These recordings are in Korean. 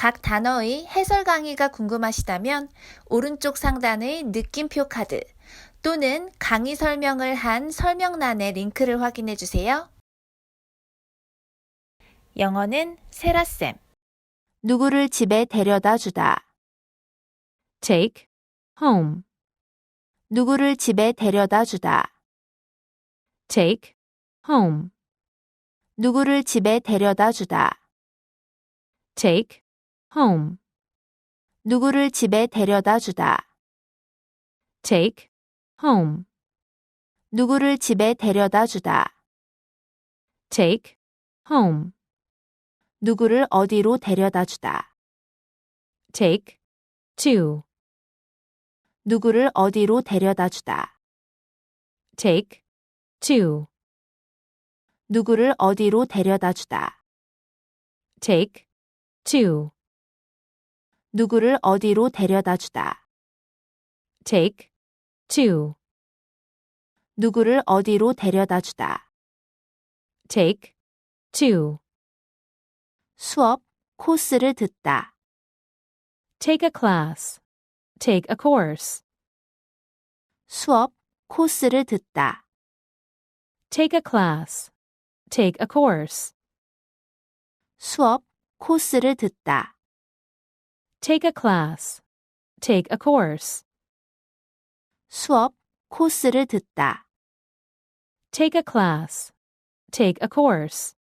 각 단어의 해설 강의가 궁금하시다면 오른쪽 상단의 느낌표 카드 또는 강의 설명을 한 설명란의 링크를 확인해 주세요. 영어는 세라쌤. 누구를 집에 데려다 주다. take, home, 누구를 집에 데려다 주다. take, home, 누구를 집에 데려다 주다. take, home, 누구를 집에 데려다 주다. take, home, 누구를 집에 데려다 주다. take, home, 누구를 어디로 데려다 주다. take, to, 누구를 어디로 데려다 주다. take, to, 누구를 어디로 데려다 주다. take, to, 누구를 어디로 데려다 주다. take, to, 누구를 어디로 데려다 주다. take, to, 수업, 코스를 듣다. take a class, take a course, 수업, 코스를 듣다. take a class, take a course, 수업, 코스를 듣다. take a class, take a course, 수업, 코스를 듣다. take a class, take a course,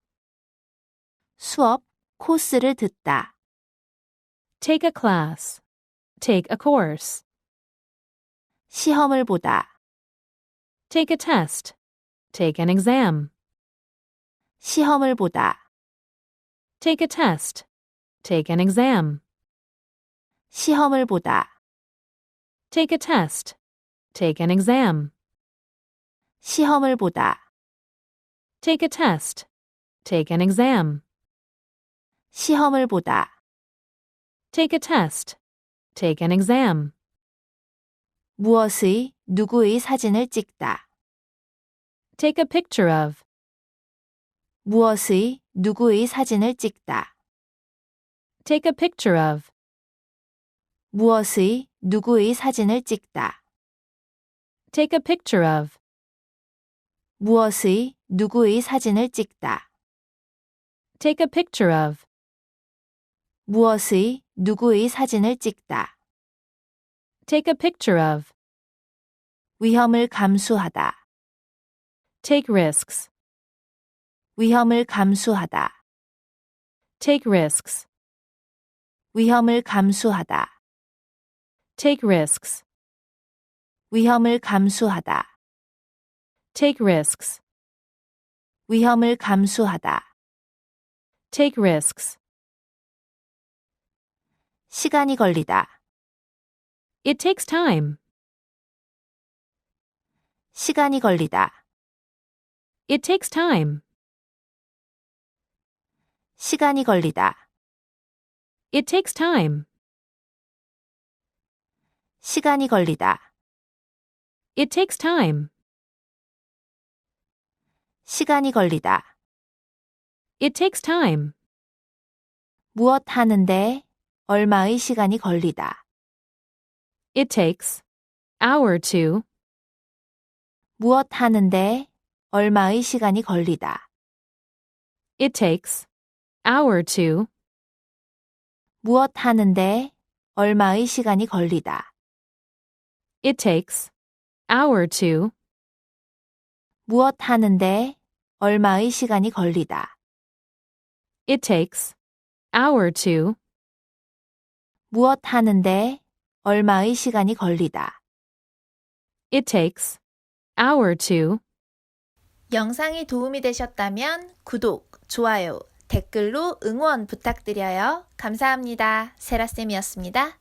수업, 코스를 듣다. take a class, take a course, 시험을 보다. take a test, take an exam, 시험을 보다. take a test, take an exam, 시험을 보다. take a test, take an exam, 시험을 보다. take a test, take an exam, 시험을 보다. take a test, take an exam, 무엇의, 누구의 사진을 찍다. take a picture of, 무엇의, 누구의 사진을 찍다. take a picture of, 무엇의, 누구의 사진을 찍다. take a picture of, 무엇의, 누구의 사진을 찍다. take a picture of, 무엇의, 누구의 사진을 찍다. take a picture of, 위험을 감수하다. take risks, 위험을 감수하다. take risks, 위험을 감수하다. Take risks, 위험을 감수하다. take risks, 위험을 감수하다. take risks, 시간이 걸리다. it takes time, 시간이 걸리다. it takes time, 시간이 걸리다. it takes time, 시간이 걸리다. it takes time, 시간이 걸리다. it takes time, 무엇 하는데 얼마의 시간이 걸리다. it takes, hour to, 무엇 하는데 얼마의 시간이 걸리다. it takes, hour to, 무엇 하는데 얼마의 시간이 걸리다. It takes, hour to, 무엇 하는데 얼마의 시간이 걸리다. it takes, hour to, 무엇 하는데 얼마의 시간이 걸리다. it takes, hour to, 영상이 도움이 되셨다면 구독, 좋아요, 댓글로 응원 부탁드려요. 감사합니다. 세라쌤이었습니다.